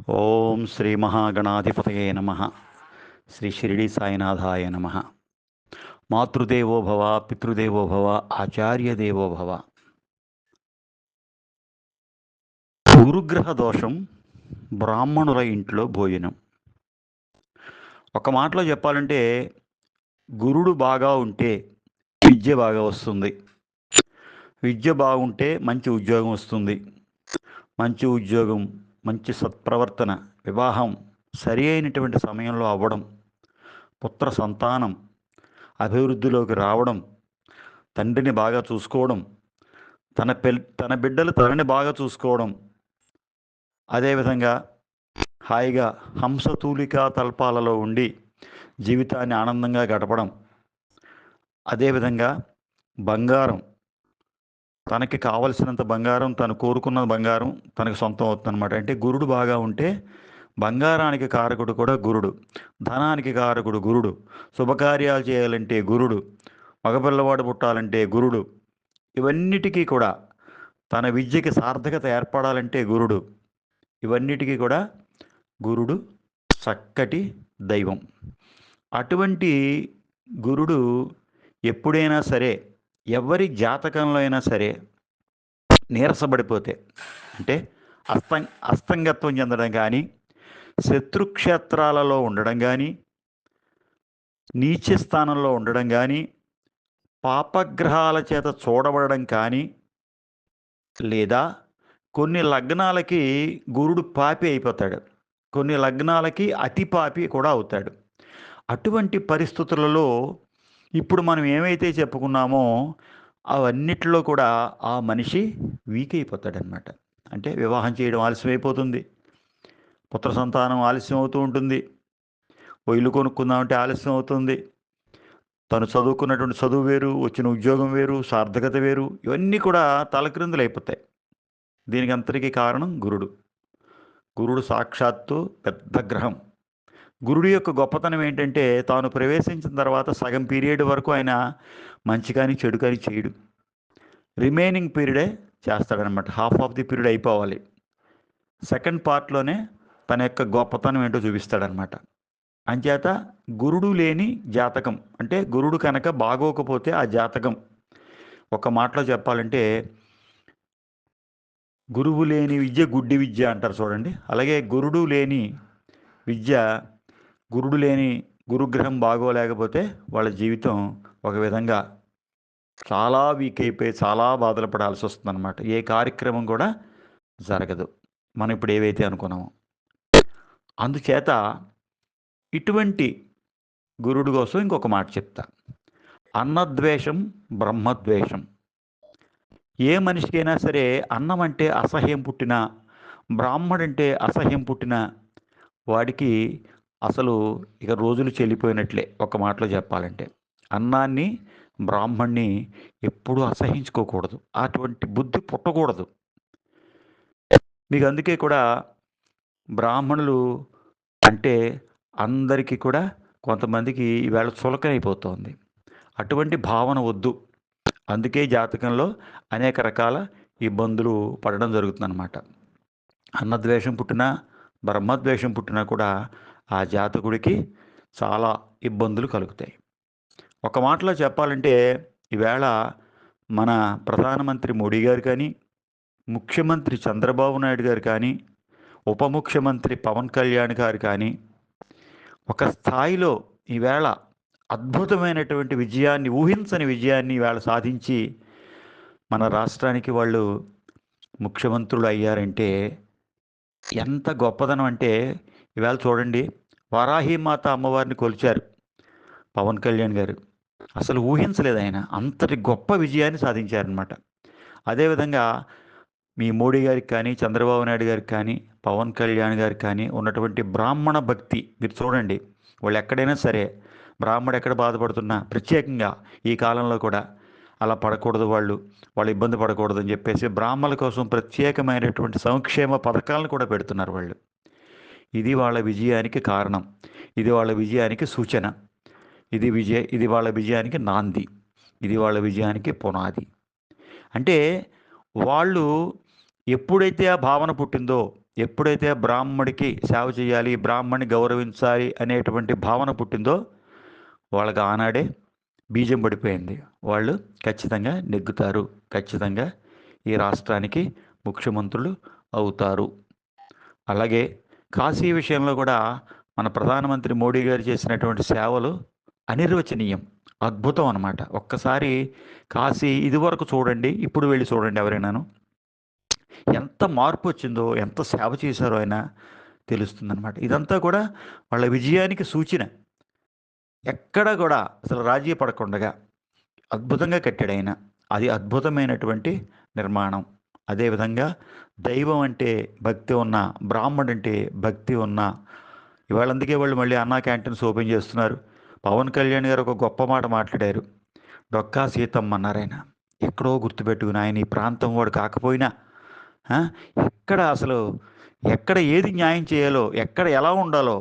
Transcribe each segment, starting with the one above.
ఓం శ్రీ మహాగణాధిపతయే నమ. శ్రీ షిరిడి సాయినాథాయ నమ. మాతృదేవో భవ పితృదేవో భవ ఆచార్య భవ. గురుగ్రహ దోషం బ్రాహ్మణుల ఇంట్లో భోజనం. ఒక మాటలో చెప్పాలంటే గురుడు బాగా ఉంటే విద్య బాగా వస్తుంది. విద్య బాగుంటే మంచి ఉద్యోగం వస్తుంది. మంచి ఉద్యోగం మంచి సత్ప్రవర్తన వివాహం సరి అయినటువంటి సమయంలో అవ్వడం పుత్ర సంతానం అభివృద్ధిలోకి రావడం తండ్రిని బాగా చూసుకోవడం తన పెల్ తన బిడ్డలు తనని బాగా చూసుకోవడం అదేవిధంగా హాయిగా హంసతూలికా తల్పాలలో ఉండి జీవితాన్ని ఆనందంగా గడపడం అదేవిధంగా బంగారం తనకి కావలసినంత బంగారం తను కోరుకున్న బంగారం తనకు సొంతం అవుతుంది అనమాట అంటే గురుడు బాగా ఉంటే బంగారానికి కారకుడు కూడా గురుడు ధనానికి కారకుడు గురుడు శుభకార్యాలు చేయాలంటే గురుడు మగపిల్లవాడు పుట్టాలంటే గురుడు ఇవన్నిటికీ కూడా తన విద్యకి సార్థకత ఏర్పడాలంటే గురుడు ఇవన్నిటికీ కూడా గురుడు చక్కటి దైవం. అటువంటి గురుడు ఎప్పుడైనా సరే ఎవరి జాతకంలో అయినా సరే నీరసపడిపోతే అంటే అస్తం అస్తంగత్వం చెందడం కానీ శత్రుక్షేత్రాలలో ఉండడం కానీ నీచ స్థానంలో ఉండడం కానీ పాపగ్రహాల చేత చూడబడడం కానీ లేదా కొన్ని లగ్నాలకి గురుడు పాపి అయిపోతాడు. కొన్ని లగ్నాలకి అతి పాపి కూడా అవుతాడు. అటువంటి పరిస్థితులలో ఇప్పుడు మనం ఏమైతే చెప్పుకున్నామో అవన్నిటిలో కూడా ఆ మనిషి వీక్ అయిపోతాడనమాట అంటే వివాహం చేయడం ఆలస్యం అయిపోతుంది పుత్ర సంతానం ఆలస్యం అవుతూ ఉంటుంది. ఓ ఇల్లు కొనుక్కుందామంటే ఆలస్యం అవుతుంది తను చదువుకున్నటువంటి చదువు వేరు వచ్చిన ఉద్యోగం వేరు సార్థకత వేరు ఇవన్నీ కూడా తలక్రిందులు అయిపోతాయి దీనికి అంతటికీ కారణం గురుడు. గురుడు సాక్షాత్తు పెద్ద గ్రహం. గురుడు యొక్క గొప్పతనం ఏంటంటే తాను ప్రవేశించిన తర్వాత సగం పీరియడ్ వరకు ఆయన మంచి కానీ చెడు కానీ చేయడు. రిమైనింగ్ పీరియడే చేస్తాడనమాట హాఫ్ ఆఫ్ ది పీరియడ్ అయిపోవాలి. సెకండ్ పార్ట్లోనే తన యొక్క గొప్పతనం ఏంటో చూపిస్తాడనమాట అంచేత గురుడు లేని జాతకం అంటే గురుడు కనుక బాగోకపోతే ఆ జాతకం. ఒక మాటలో చెప్పాలంటే గురువు లేని విద్య గుడ్డి విద్య అంటారు చూడండి. అలాగే గురుడు లేని విద్య గురుడు లేని గురుగ్రహం బాగోలేకపోతే వాళ్ళ జీవితం ఒక విధంగా చాలా వీక్ అయిపోయి చాలా బాధలు పడాల్సి వస్తుంది అనమాట ఏ కార్యక్రమం కూడా జరగదు. మనం ఇప్పుడు ఏవైతే అనుకున్నామో. అందుచేత ఇటువంటి గురుడు కోసం ఇంకొక మాట చెప్తా. అన్నద్వేషం బ్రహ్మద్వేషం. ఏ మనిషికైనా సరే అన్నం అంటే అసహ్యం పుట్టిన బ్రాహ్మడంటే అసహ్యం పుట్టిన వాడికి అసలు ఇక రోజులు చెల్లిపోయినట్లే ఒక మాటలో చెప్పాలంటే. అన్నాన్ని బ్రాహ్మణ్ణి ఎప్పుడూ అసహించుకోకూడదు. అటువంటి బుద్ధి పుట్టకూడదు. మీకు అందుకే కూడా బ్రాహ్మణులు అంటే అందరికీ కూడా కొంతమందికి ఈవేళ చులకనైపోతుంది. అటువంటి భావన వద్దు. అందుకే జాతకంలో అనేక రకాల ఇబ్బందులు పడడం జరుగుతుందన్నమాట. అన్నద్వేషం పుట్టినా బ్రహ్మద్వేషం పుట్టినా కూడా ఆ జాతకుడికి చాలా ఇబ్బందులు కలుగుతాయి. ఒక మాటలో చెప్పాలంటే ఈవేళ మన ప్రధానమంత్రి మోడీ గారు కానీ ముఖ్యమంత్రి చంద్రబాబు నాయుడు గారు కానీ ఉప ముఖ్యమంత్రి పవన్ కళ్యాణ్ గారు కానీ ఒక స్థాయిలో ఈవేళ అద్భుతమైనటువంటి విజయాన్ని ఊహించని విజయాన్ని ఈవేళ సాధించి మన రాష్ట్రానికి వాళ్ళు ముఖ్యమంత్రులు అయ్యారంటే ఎంత గొప్పదనం అంటే ఈవేళ చూడండి వారాహిమాత అమ్మవారిని కొలిచారు పవన్ కళ్యాణ్ గారు. అసలు ఊహించలేదు ఆయన అంతటి గొప్ప విజయాన్ని సాధించారనమాట అదేవిధంగా మీ మోడీ గారికి కానీ చంద్రబాబు నాయుడు గారికి కానీ పవన్ కళ్యాణ్ గారికి కానీ ఉన్నటువంటి బ్రాహ్మణ భక్తి మీరు చూడండి వాళ్ళు ఎక్కడైనా సరే బ్రాహ్మడు ఎక్కడ బాధపడుతున్నా ప్రత్యేకంగా ఈ కాలంలో కూడా అలా పడకూడదు వాళ్ళు వాళ్ళు ఇబ్బంది పడకూడదు అని చెప్పేసి బ్రాహ్మణుల కోసం ప్రత్యేకమైనటువంటి సంక్షేమ పథకాలను కూడా పెడుతున్నారు వాళ్ళు. ఇది వాళ్ళ విజయానికి కారణం. ఇది వాళ్ళ విజయానికి సూచన. ఇది విజయ ఇది వాళ్ళ విజయానికి నాంది. ఇది వాళ్ళ విజయానికి పునాది. అంటే వాళ్ళు ఎప్పుడైతే ఆ భావన పుట్టిందో ఎప్పుడైతే బ్రాహ్మడికి సేవ చేయాలి బ్రాహ్మణ్ణి గౌరవించాలి అనేటువంటి భావన పుట్టిందో వాళ్ళకి ఆనాడే బీజం పడిపోయింది. వాళ్ళు ఖచ్చితంగా నెగ్గుతారు. ఖచ్చితంగా ఈ రాష్ట్రానికి ముఖ్యమంత్రులు అవుతారు. అలాగే కాశీ విషయంలో కూడా మన ప్రధానమంత్రి మోడీ గారు చేసినటువంటి సేవలు అనిర్వచనీయం అద్భుతం అనమాట ఒక్కసారి కాశీ ఇదివరకు చూడండి ఇప్పుడు వెళ్ళి చూడండి ఎవరైనాను. ఎంత మార్పు వచ్చిందో ఎంత సేవ చేశారో ఆయన తెలుస్తుందన్నమాట. ఇదంతా కూడా వాళ్ళ విజయానికి సూచన. ఎక్కడ కూడా అసలు రాజీ పడకుండగా అద్భుతంగా కట్టాడు ఆయన. అది అద్భుతమైనటువంటి నిర్మాణం. అదేవిధంగా దైవం అంటే భక్తి ఉన్న బ్రాహ్మడు అంటే భక్తి ఉన్న ఇవాళ అందుకే వాళ్ళు మళ్ళీ అన్నా క్యాంటీన్స్ ఓపెన్ చేస్తున్నారు. పవన్ కళ్యాణ్ గారు ఒక గొప్ప మాట మాట్లాడారు. డొక్కా సీతమ్మ అన్నారు ఆయన. ఎక్కడో గుర్తుపెట్టుకుని ఆయన ఈ ప్రాంతం వాడు కాకపోయినా ఎక్కడ అసలు ఎక్కడ ఏది న్యాయం చేయాలో ఎక్కడ ఎలా ఉండాలో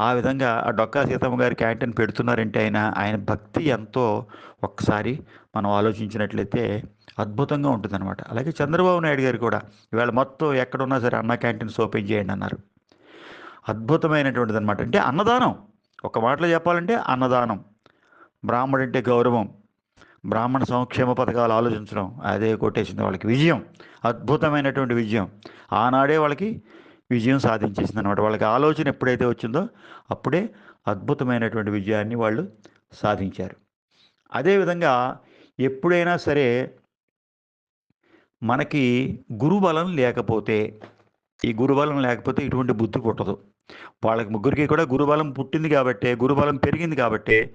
ఆ విధంగా ఆ డొక్కా సీతమ్మ గారి క్యాంటీన్ పెడుతున్నారంటే ఆయన ఆయన భక్తి ఎంతో ఒక్కసారి మనం ఆలోచించినట్లయితే అద్భుతంగా ఉంటుందన్నమాట. అలాగే చంద్రబాబు నాయుడు గారు కూడా ఇవాళ మొత్తం ఎక్కడున్నా సరే అన్న క్యాంటీన్స్ ఓపెన్ చేయండి అన్నారు. అద్భుతమైనటువంటిది అనమాట అంటే అన్నదానం ఒక మాటలో చెప్పాలంటే అన్నదానం బ్రాహ్మడు అంటే గౌరవం బ్రాహ్మణ సంక్షేమ పథకాలు ఆలోచించడం అదే కొట్టేసింది వాళ్ళకి విజయం అద్భుతమైనటువంటి విజయం. ఆనాడే వాళ్ళకి విజయం సాధించేసింది అనమాట వాళ్ళకి ఆలోచన ఎప్పుడైతే వచ్చిందో అప్పుడే అద్భుతమైనటువంటి విజయాన్ని వాళ్ళు సాధించారు. అదేవిధంగా ఎప్పుడైనా సరే మనకి గురుబలం లేకపోతే ఈ గురుబలం లేకపోతే ఇటువంటి బుద్ధి పుట్టదు. వాళ్ళకి ముగ్గురికి కూడా గురుబలం పుట్టింది కాబట్టే గురుబలం పెరిగింది కాబట్టే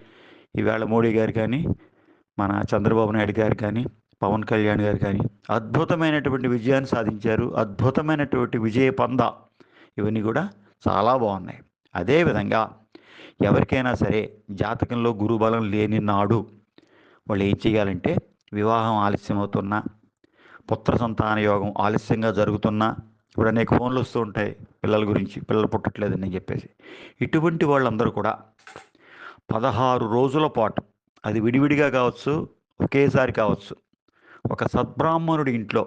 ఈవేళ మోడీ గారు కానీ మన చంద్రబాబు నాయుడు గారు కానీ పవన్ కళ్యాణ్ గారు కానీ అద్భుతమైనటువంటి విజయాన్ని సాధించారు. అద్భుతమైనటువంటి విజయ పంద ఇవన్నీ కూడా చాలా బాగున్నాయి. అదేవిధంగా ఎవరికైనా సరే జాతకంలో గురుబలం లేని నాడు వాళ్ళు ఏం చేయాలంటే వివాహం ఆలస్యం అవుతున్నా పుత్ర సంతాన యోగం ఆలస్యంగా జరుగుతున్నా ఇప్పుడు అనేక ఫోన్లు వస్తూ ఉంటాయి పిల్లల గురించి పిల్లలు పుట్టట్లేదని చెప్పేసి. ఇటువంటి వాళ్ళందరూ కూడా పదహారు రోజుల పాటు అది విడివిడిగా కావచ్చు ఒకేసారి కావచ్చు ఒక సద్బ్రాహ్మణుడి ఇంట్లో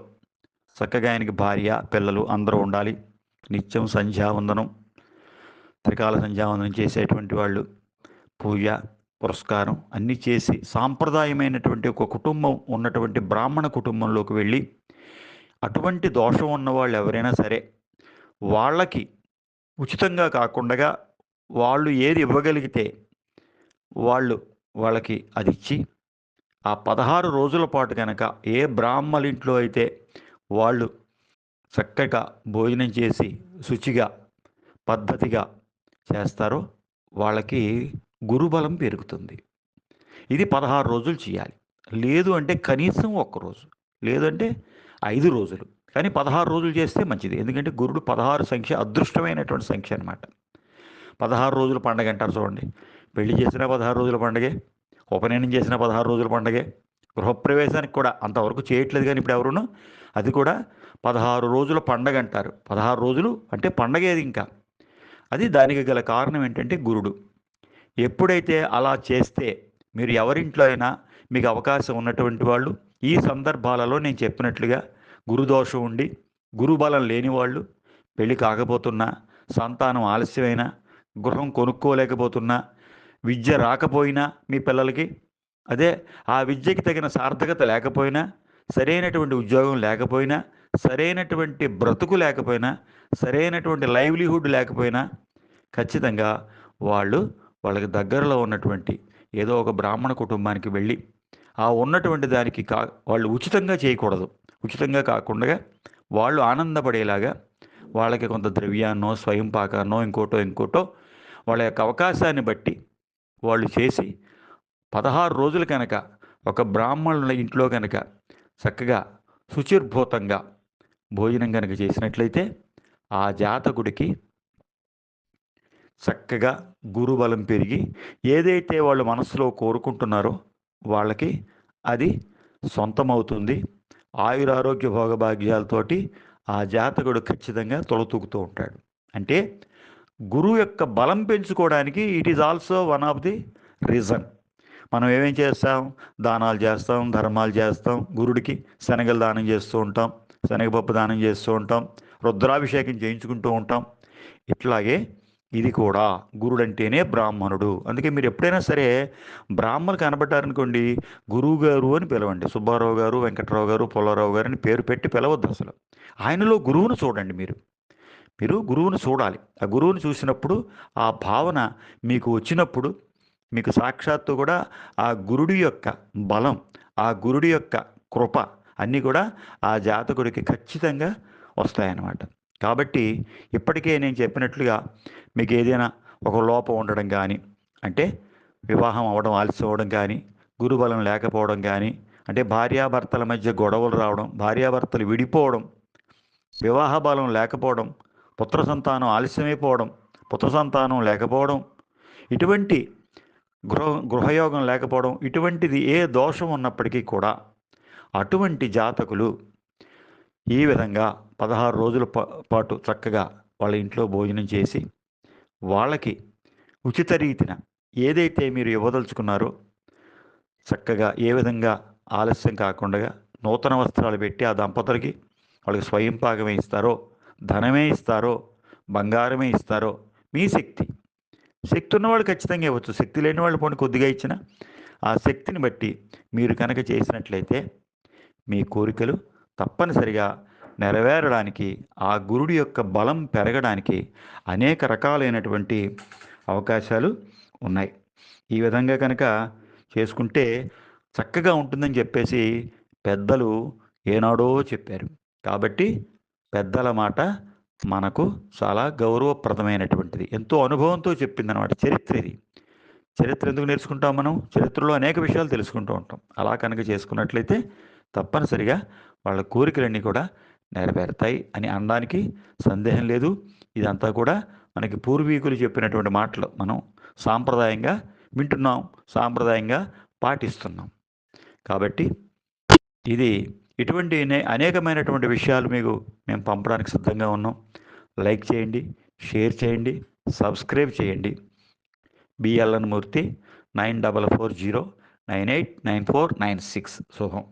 చక్కగా ఆయనకి భార్య పిల్లలు అందరూ ఉండాలి. నిత్యం సంధ్యావందనం త్రికాల సంధ్యావందనం చేసేటువంటి వాళ్ళు పూజ పురస్కారం అన్నీ చేసి సాంప్రదాయమైనటువంటి ఒక కుటుంబం ఉన్నటువంటి బ్రాహ్మణ కుటుంబంలోకి వెళ్ళి అటువంటి దోషం ఉన్న వాళ్ళు ఎవరైనా సరే వాళ్ళకి ఉచితంగా కాకుండా వాళ్ళు ఏది ఇవ్వగలిగితే వాళ్ళు వాళ్ళకి అది ఇచ్చి ఆ పదహారు రోజుల పాటు కనుక ఏ బ్రాహ్మల ఇంట్లో అయితే వాళ్ళు చక్కగా భోజనం చేసి శుచిగా పద్ధతిగా చేస్తారో వాళ్ళకి గురుబలం పెరుగుతుంది. ఇది పదహారు రోజులు చేయాలి. లేదు అంటే కనీసం ఒక్కరోజు లేదంటే ఐదు రోజులు. కానీ పదహారు రోజులు చేస్తే మంచిది. ఎందుకంటే గురుడు పదహారు సంఖ్య అదృష్టమైనటువంటి సంఖ్య అనమాట పదహారు రోజుల పండగ అంటారు చూడండి. పెళ్ళి చేసిన పదహారు రోజుల పండగే ఉపనయనం చేసిన పదహారు రోజుల పండగే గృహప్రవేశానికి కూడా అంతవరకు చేయట్లేదు కానీ ఇప్పుడు ఎవరును అది కూడా పదహారు రోజుల పండగ అంటారు. పదహారు రోజులు అంటే పండగేది ఇంకా. అది దానికి గల కారణం ఏంటంటే గురుడు. ఎప్పుడైతే అలా చేస్తే మీరు ఎవరింట్లో అయినా మీకు అవకాశం ఉన్నటువంటి వాళ్ళు ఈ సందర్భాలలో నేను చెప్పినట్లుగా గురుదోషం ఉండి గురుబలం లేని వాళ్ళు పెళ్ళి కాకపోతున్నా సంతానం ఆలస్యమైనా గృహం కొనుక్కోలేకపోతున్నా విద్య రాకపోయినా మీ పిల్లలకి అదే ఆ విద్యకి తగిన సార్థకత లేకపోయినా సరైనటువంటి ఉద్యోగం లేకపోయినా సరైనటువంటి బ్రతుకు లేకపోయినా సరైనటువంటి లైవ్లీహుడ్ లేకపోయినా ఖచ్చితంగా వాళ్ళు వాళ్ళకి దగ్గరలో ఉన్నటువంటి ఏదో ఒక బ్రాహ్మణ కుటుంబానికి వెళ్ళి ఆ ఉన్నటువంటి దానికి కా వాళ్ళు ఉచితంగా చేయకూడదు. ఉచితంగా కాకుండా వాళ్ళు ఆనందపడేలాగా వాళ్ళకి కొంత ద్రవ్యాన్నో స్వయం పాకాన్నో ఇంకోటో ఇంకోటో వాళ్ళ యొక్క అవకాశాన్ని బట్టి వాళ్ళు చేసి పదహారు రోజులు కనుక ఒక బ్రాహ్మణుల ఇంట్లో కనుక చక్కగా శుచిర్భూతంగా భోజనం కనుక చేసినట్లయితే ఆ జాతకుడికి చక్కగా గురుబలం పెరిగి ఏదైతే వాళ్ళు మనసులో కోరుకుంటున్నారో వాళ్ళకి అది సొంతమవుతుంది. ఆయురారోగ్య భోగభాగ్యాలతోటి ఆ జాతకుడు ఖచ్చితంగా తొలతూగుతూ ఉంటాడు. అంటే గురువు యొక్క బలం పెంచుకోవడానికి it is also one of the reason మనం ఏమేం చేస్తాం? దానాలు చేస్తాం ధర్మాలు చేస్తాం గురుడికి శనగలు దానం చేస్తూ ఉంటాం శనగపప్పు దానం చేస్తూ ఉంటాం రుద్రాభిషేకం చేయించుకుంటూ ఉంటాం. ఇట్లాగే ఇది కూడా గురుడంటేనే బ్రాహ్మణుడు. అందుకే మీరు ఎప్పుడైనా సరే బ్రాహ్మణులు కనబడ్డారనుకోండి గురువు గారు అని పిలవండి. సుబ్బారావు గారు వెంకట్రావు గారు పుల్లారావు గారు అని పేరు పెట్టి పిలవద్దు అసలు. ఆయనలో గురువును చూడండి మీరు. మీరు గురువును చూడాలి. ఆ గురువును చూసినప్పుడు ఆ భావన మీకు వచ్చినప్పుడు మీకు సాక్షాత్తు కూడా ఆ గురుడి యొక్క బలం ఆ గురుడి యొక్క కృప అన్నీ కూడా ఆ జాతకుడికి ఖచ్చితంగా వస్తాయన్నమాట. కాబట్టి ఇప్పటికే నేను చెప్పినట్లుగా మీకు ఏదైనా ఒక లోపం ఉండడం కానీ అంటే వివాహం అవ్వడం ఆలస్యం అవడం కానీ గురుబలం లేకపోవడం కానీ అంటే భార్యాభర్తల మధ్య గొడవలు రావడం భార్యాభర్తలు విడిపోవడం వివాహ బలం లేకపోవడం పుత్ర సంతానం ఆలస్యమైపోవడం పుత్ర సంతానం లేకపోవడం ఇటువంటి గృహ గృహయోగం లేకపోవడం ఇటువంటిది ఏ దోషం ఉన్నప్పటికీ కూడా అటువంటి జాతకులు ఈ విధంగా పదహారు రోజుల పా- పాటు చక్కగా వాళ్ళ ఇంట్లో భోజనం చేసి వాళ్ళకి ఉచిత రీతిన ఏదైతే మీరు ఇవ్వదలుచుకున్నారో చక్కగా ఏ విధంగా ఆలస్యం కాకుండా నూతన వస్త్రాలు పెట్టి ఆ దంపతులకి వాళ్ళకి స్వయం పాకమే ఇస్తారో ధనమే ఇస్తారో బంగారమే ఇస్తారో మీ శక్తి. శక్తి ఉన్నవాళ్ళు ఖచ్చితంగా ఇవ్వచ్చు. శక్తి లేని వాళ్ళు పోనీ కొద్దిగా ఇచ్చిన ఆ శక్తిని బట్టి మీరు కనుక చేసినట్లయితే మీ కోరికలు తప్పనిసరిగా నెరవేరడానికి ఆ గురుడి యొక్క బలం పెరగడానికి అనేక రకాలైనటువంటి అవకాశాలు ఉన్నాయి. ఈ విధంగా కనుక చేసుకుంటే చక్కగా ఉంటుందని చెప్పేసి పెద్దలు ఏనాడో చెప్పారు. కాబట్టి పెద్దల మాట మనకు చాలా గౌరవప్రదమైనటువంటిది. ఎంతో అనుభవంతో చెప్పిందనమాట చరిత్ర ఇది. చరిత్ర ఎందుకు నేర్చుకుంటాం మనం? చరిత్రలో అనేక విషయాలు తెలుసుకుంటూ ఉంటాం. అలా కనుక చేసుకున్నట్లయితే తప్పనిసరిగా వాళ్ళ కోరికలన్నీ కూడా నెరవేరుతాయి అని అనడానికి సందేహం లేదు. ఇదంతా కూడా మనకి పూర్వీకులు చెప్పినటువంటి మాటలు. మనం సాంప్రదాయంగా వింటున్నాం సాంప్రదాయంగా పాటిస్తున్నాం. కాబట్టి ఇది ఇటువంటి అనేకమైనటువంటి విషయాలు మీకు మేము పంపడానికి సిద్ధంగా ఉన్నాం. లైక్ చేయండి షేర్ చేయండి సబ్స్క్రైబ్ చేయండి. B L N Murthy nine double four zero nine eight nine four nine six. శుభం